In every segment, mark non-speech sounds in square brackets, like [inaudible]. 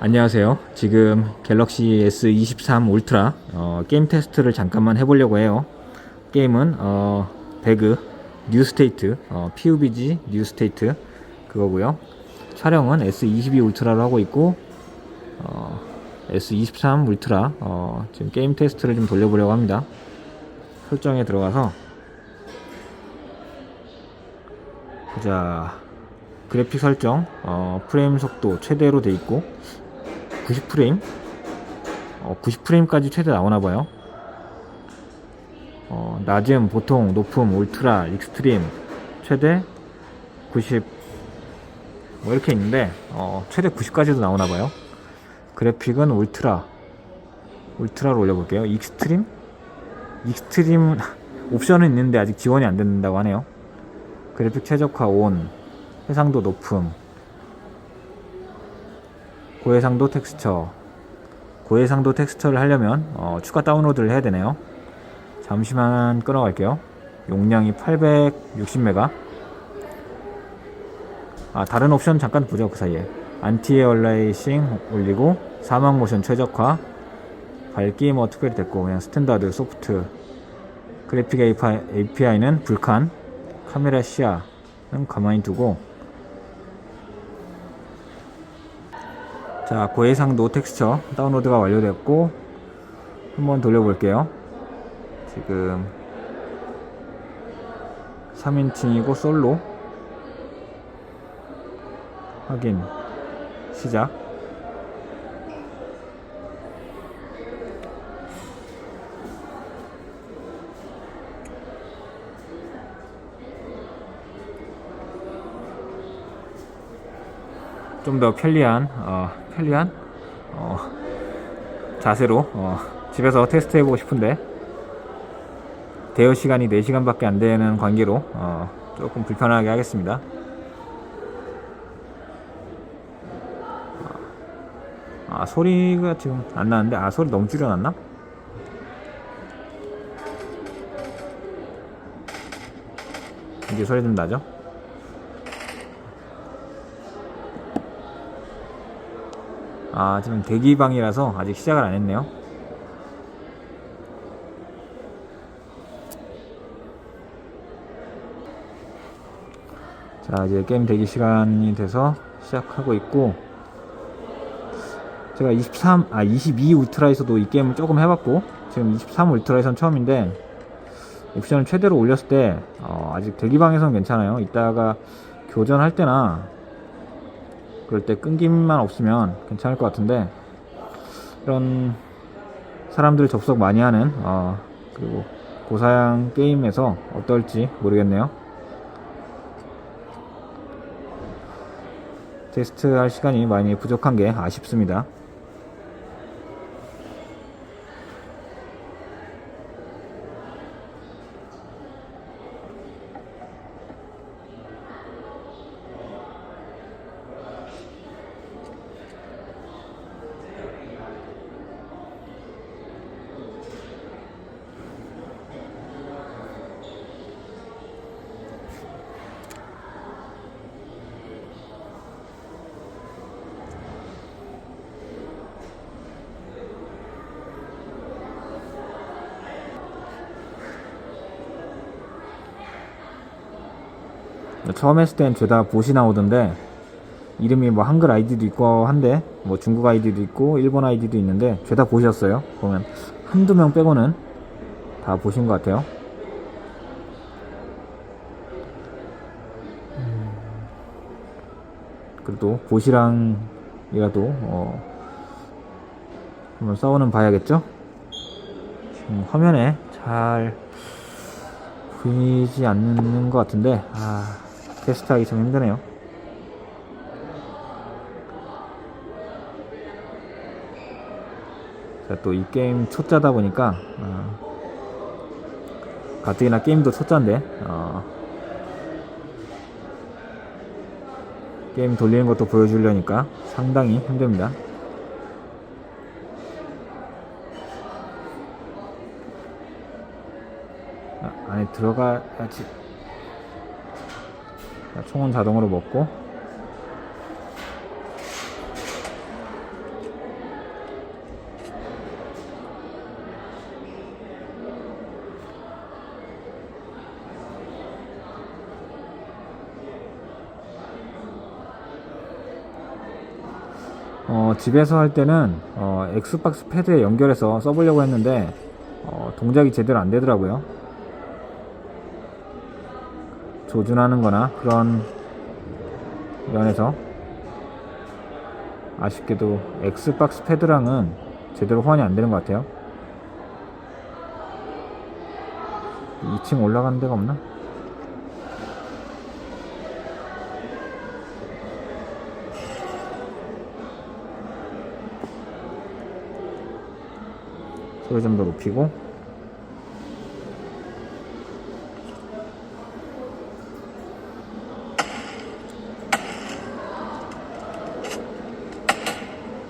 안녕하세요. 지금 갤럭시 S23 울트라 어, 게임 테스트를 잠깐만 해보려고 해요. 게임은 어, 배그 뉴스테이트 어, PUBG 뉴스테이트 그거고요. 촬영은 S22 울트라로 하고 있고 어, S23 울트라 어, 지금 게임 테스트를 좀 돌려보려고 합니다. 설정에 들어가서 보자 그래픽 설정 어, 프레임 속도 최대로 돼 있고 90프레임? 어, 90프레임까지 최대 나오나 봐요. 어, 낮음 보통 높음 울트라 익스트림 최대 90 뭐 이렇게 있는데 어, 최대 90까지도 나오나 봐요. 그래픽은 울트라. 울트라로 올려볼게요. 익스트림? 익스트림 [laughs] 옵션은 있는데 아직 지원이 안 된다고 하네요. 그래픽 최적화 온. 해상도 높음 고해상도 텍스처. 고해상도 텍스처를 하려면 어, 추가 다운로드를 해야 되네요. 잠시만 끊어갈게요. 용량이 860메가. 아 다른 옵션 잠깐 보죠 그 사이에. 안티 얼라이싱 올리고 사막 모션 최적화. 밝기 뭐 특별히 됐고 그냥 스탠다드 소프트. 그래픽 API는 불칸. 카메라 시야는 가만히 두고 자 고해상도 텍스처 다운로드가 완료됐고 한번 돌려볼게요. 지금 3인칭이고 솔로. 확인. 시작 좀 더 편리한 어, 편리한 어, 자세로 어, 집에서 테스트 해보고 싶은데 대여 시간이 4시간밖에 안 되는 관계로 어, 조금 불편하게 하겠습니다. 아 소리가 지금 안 나는데 아 소리 너무 줄여놨나? 이제 소리 좀 나죠? 아 지금 대기방이라서 아직 시작을 안 했네요. 자 이제 게임 대기 시간이 돼서 시작하고 있고 제가 23, 아 22 울트라에서도 이 게임을 조금 해봤고 지금 23 울트라에선 처음인데 옵션을 최대로 올렸을 때 어, 아직 대기방에서는 괜찮아요. 이따가 교전할 때나 그럴 때 끊김만 없으면 괜찮을 것 같은데 이런 사람들이 접속 많이 하는 어, 그리고 고사양 게임에서 어떨지 모르겠네요. 테스트 할 시간이 많이 부족한 게 아쉽습니다 처음 했을 땐 죄다 봇이 나오던데 이름이 뭐 한글 아이디도 있고 한데 뭐 중국 아이디도 있고 일본 아이디도 있는데 죄다 보셨어요. 보면 한두 명 빼고는 다 보신 것 같아요. 음, 그래도 보시랑이라도 어 한번 싸우는 봐야겠죠? 지금 화면에 잘 보이지 않는 것 같은데 아 테스트하기 좀 힘드네요. 또 이 게임 초짜다 보니까 어, 가뜩이나 게임도 초짜인데 어, 게임 돌리는 것도 보여주려니까 상당히 힘듭니다. 아, 안에 들어가야지. 자, 총은 자동으로 먹고. 어, 집에서 할 때는 어, 엑스박스 패드에 연결해서 써보려고 했는데 어, 동작이 제대로 안 되더라고요. 조준하는 거나 그런 면에서 아쉽게도 엑스박스 패드랑은 제대로 호환이 안 되는 것 같아요. 2층 올라가는 데가 없나? 소리 좀 더 높이고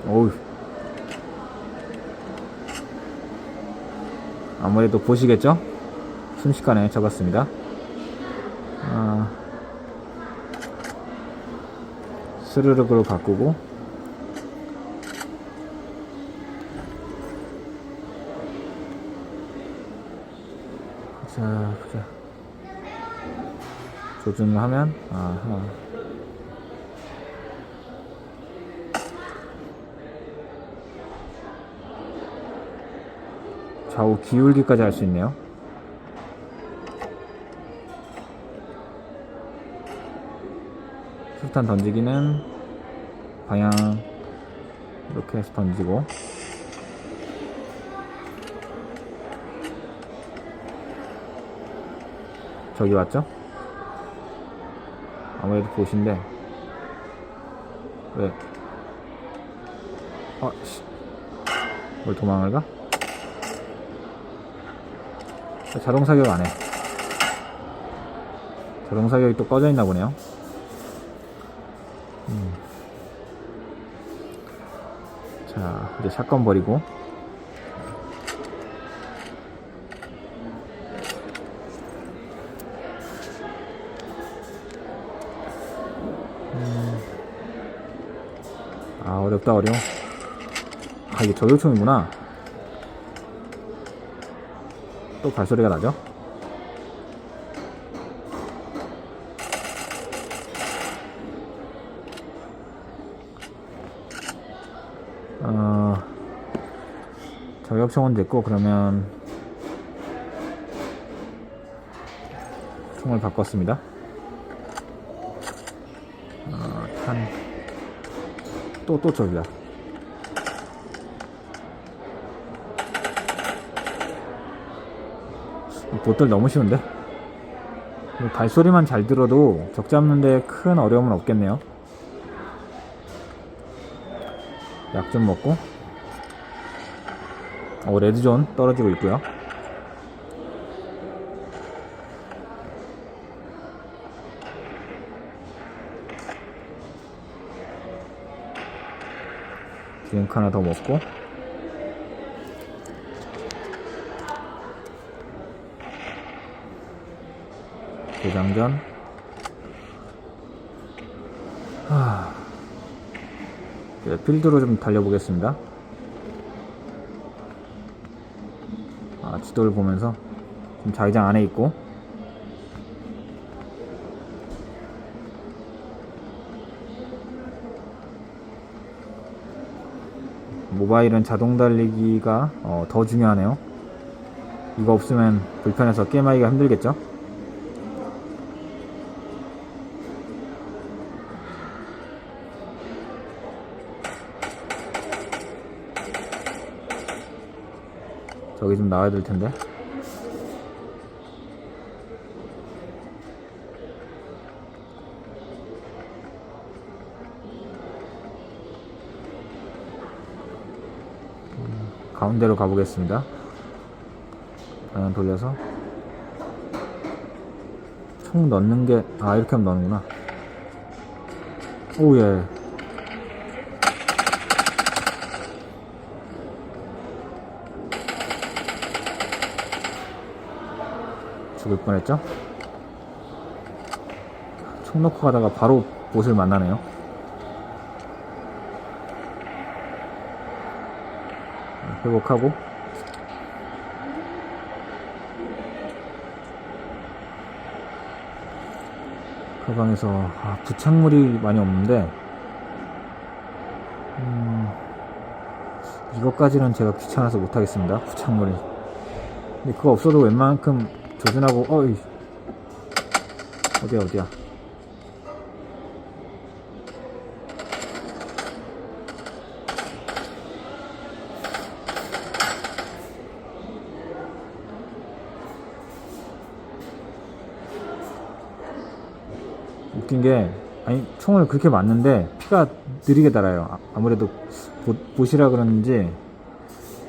어우 아무래도 보시겠죠? 순식간에 적었습니다. 아, 스르륵으로 바꾸고. 자 보자. 조준을 하면 아하 좌우 기울기까지 할 수 있네요 술탄 던지기는 방향 이렇게 해서 던지고 저기 왔죠? 아무래도 보신데 왜? 어, 씨. 뭘 도망을 가? 자동 사격 안 해. 자동 사격이 또 꺼져 있나 보네요. 음. 자, 이제 샷건 버리고. 음. 아, 어렵다, 어려워. 아, 이게 저격총이구나. 또 발소리가 나죠? 어, 저격총은 됐고 그러면 총을 바꿨습니다. 어, 탄. 또, 또 저기다. 이 보들 너무 쉬운데? 이 발소리만 잘 들어도 적 잡는데 큰 어려움은 없겠네요. 약 좀 먹고. 오, 레드존 떨어지고 있고요. 드링크 하나 더 먹고. 대장전. 하... 네, 필드로 좀 달려보겠습니다. 아, 지도를 보면서 지금 자기장 안에 있고 모바일은 자동 달리기가 어, 더 중요하네요. 이거 없으면 불편해서 게임하기가 힘들겠죠? 저기 좀 나와야 될 텐데. 음, 가운데로 가보겠습니다. 방향 돌려서 총 넣는 게 아 이렇게 하면 넣는구나. 오예. 죽을 뻔했죠? 총 놓고 가다가 바로 보스를 만나네요. 회복하고 가방에서 아, 부착물이 많이 없는데 음, 이것까지는 제가 귀찮아서 못하겠습니다. 후창물이. 근데 그거 없어도 웬만큼 조준하고, 어이. 어디야, 어디야. 웃긴 게 아니 총을 그렇게 맞는데 피가 느리게 달아요. 아- 아무래도 보, 보시라 그러는지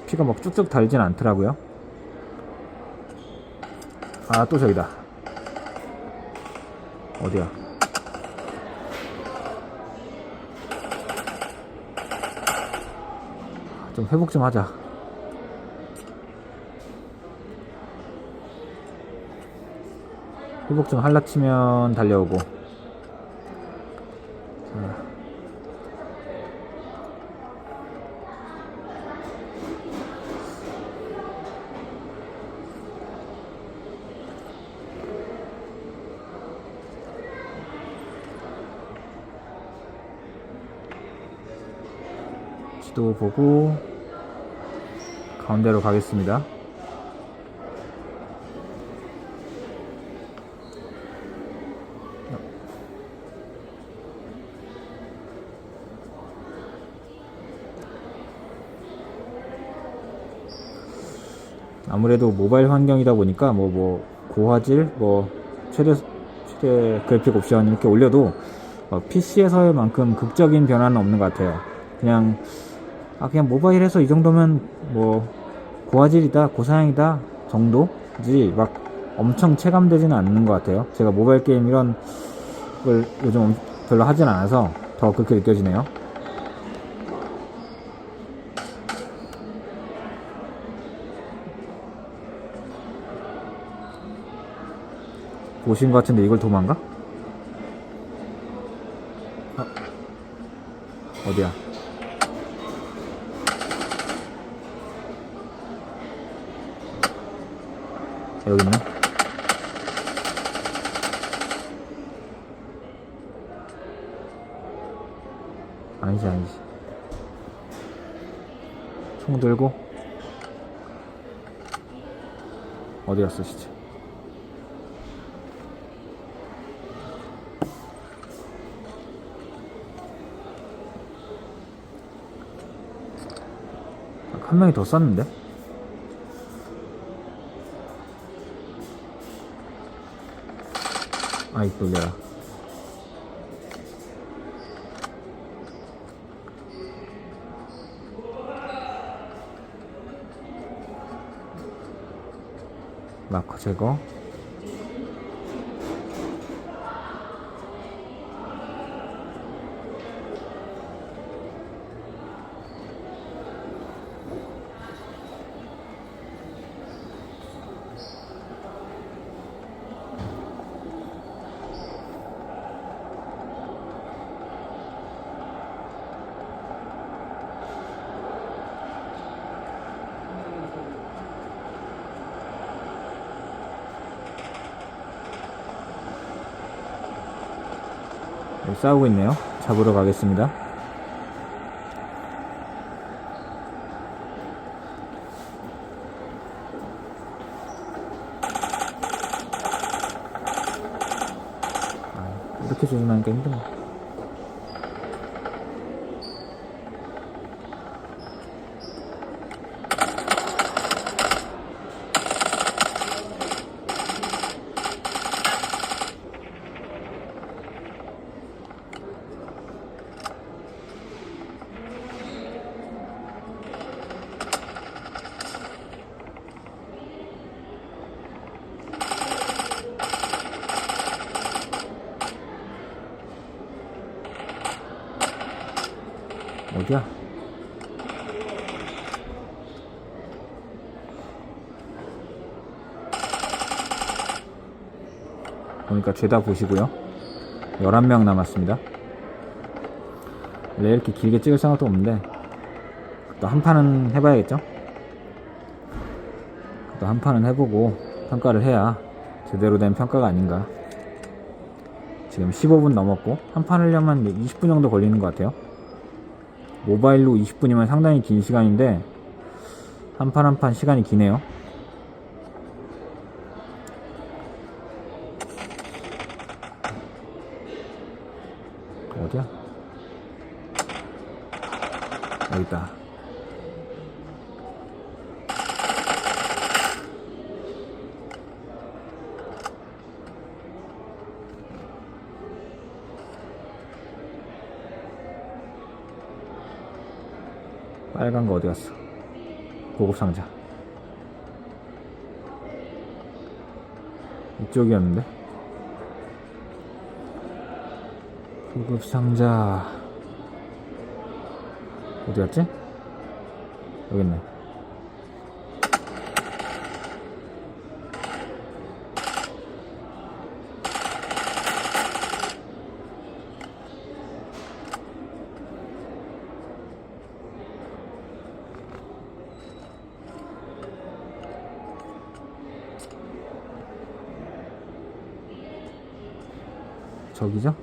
피가 막 쭉쭉 달진 않더라고요. 아 또 저기다. 어디야? 좀 회복 좀 하자. 회복 좀 할라 치면 달려오고. 지도 보고 가운데로 가겠습니다. 아무래도 모바일 환경이다 보니까 뭐 뭐 고화질 뭐 최대 최대 그래픽 옵션 이렇게 올려도 PC에서만큼 극적인 변화는 없는 것 같아요. 그냥 아 그냥 모바일에서 이 정도면 뭐 고화질이다 고사양이다 정도지 막 엄청 체감되지는 않는 것 같아요. 제가 모바일 게임 이런 걸 요즘 별로 하진 않아서 더 그렇게 느껴지네요. 보신 것 같은데 이걸 도망가? 어. 어디야? 여기 있네. 아니지, 아니지. 총 들고. 어디 갔어, 진짜. 한 명이 더 쐈는데? 아이 놀래라 마커 제거 싸우고 있네요. 잡으러 가겠습니다. 아, 이렇게 조준하니까 힘드네 어디야? 보니까 죄다 보시고요. 11명 남았습니다. 원래 이렇게 길게 찍을 생각도 없는데 또 한 판은 해봐야겠죠? 또 한 판은 해보고 평가를 해야 제대로 된 평가가 아닌가. 지금 15분 넘었고 한판 하려면 20분 정도 걸리는 것 같아요. 모바일로 20분이면 상당히 긴 시간인데 한 판 한 판 시간이 기네요. 어디야? 여기 있다. 빨간 거 어디 갔어? 고급 상자. 이쪽이었는데? 고급 상자. 어디 갔지? 여기 있네. 저기죠?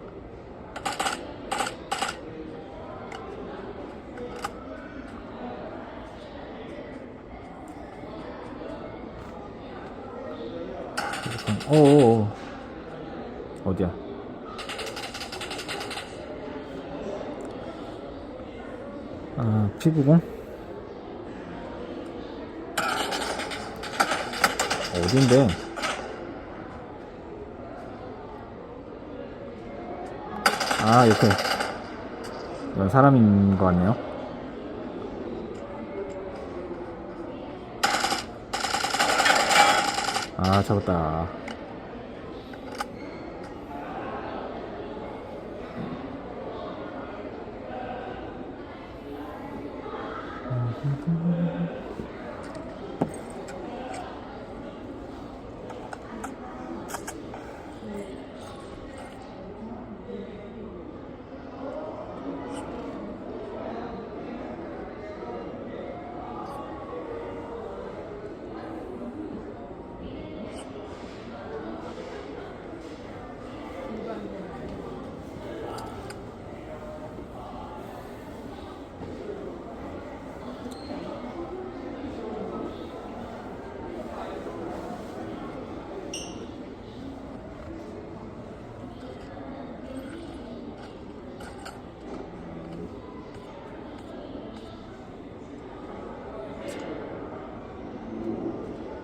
오오오 어디야? 아 피부공? 어딘데? 아 이렇게. 이건 사람인 것 같네요? 아 잡았다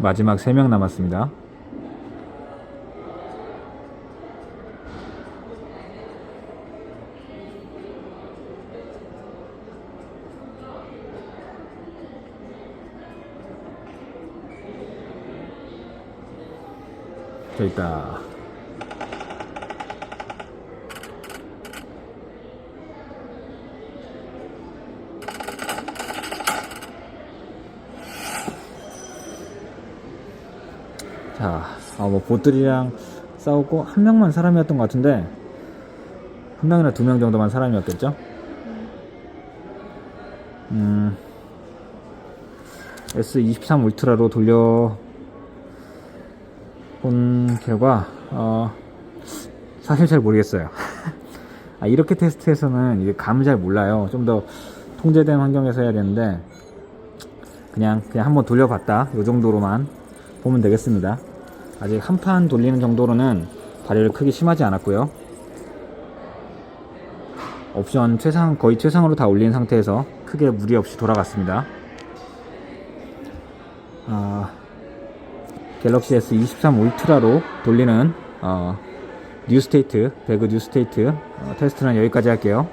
마지막 3명 남았습니다. 저 있다 자, 아, 뭐 보들이랑 싸우고 한 명만 사람이었던 것 같은데 한 명이나 두 명 정도만 사람이었겠죠? 음, S23 울트라로 돌려 본 결과 어, 사실 잘 모르겠어요. [laughs] 아, 이렇게 테스트해서는 이게 감을 잘 몰라요. 좀 더 통제된 환경에서 해야 되는데 그냥 그냥 한번 돌려봤다. 이 정도로만 보면 되겠습니다. 아직 한 판 돌리는 정도로는 발열이 크게 심하지 않았고요. 옵션 최상 거의 최상으로 다 올린 상태에서 크게 무리 없이 돌아갔습니다. 아, 갤럭시 S23 울트라로 돌리는 어, 뉴스테이트 배그 뉴스테이트 어, 테스트는 여기까지 할게요.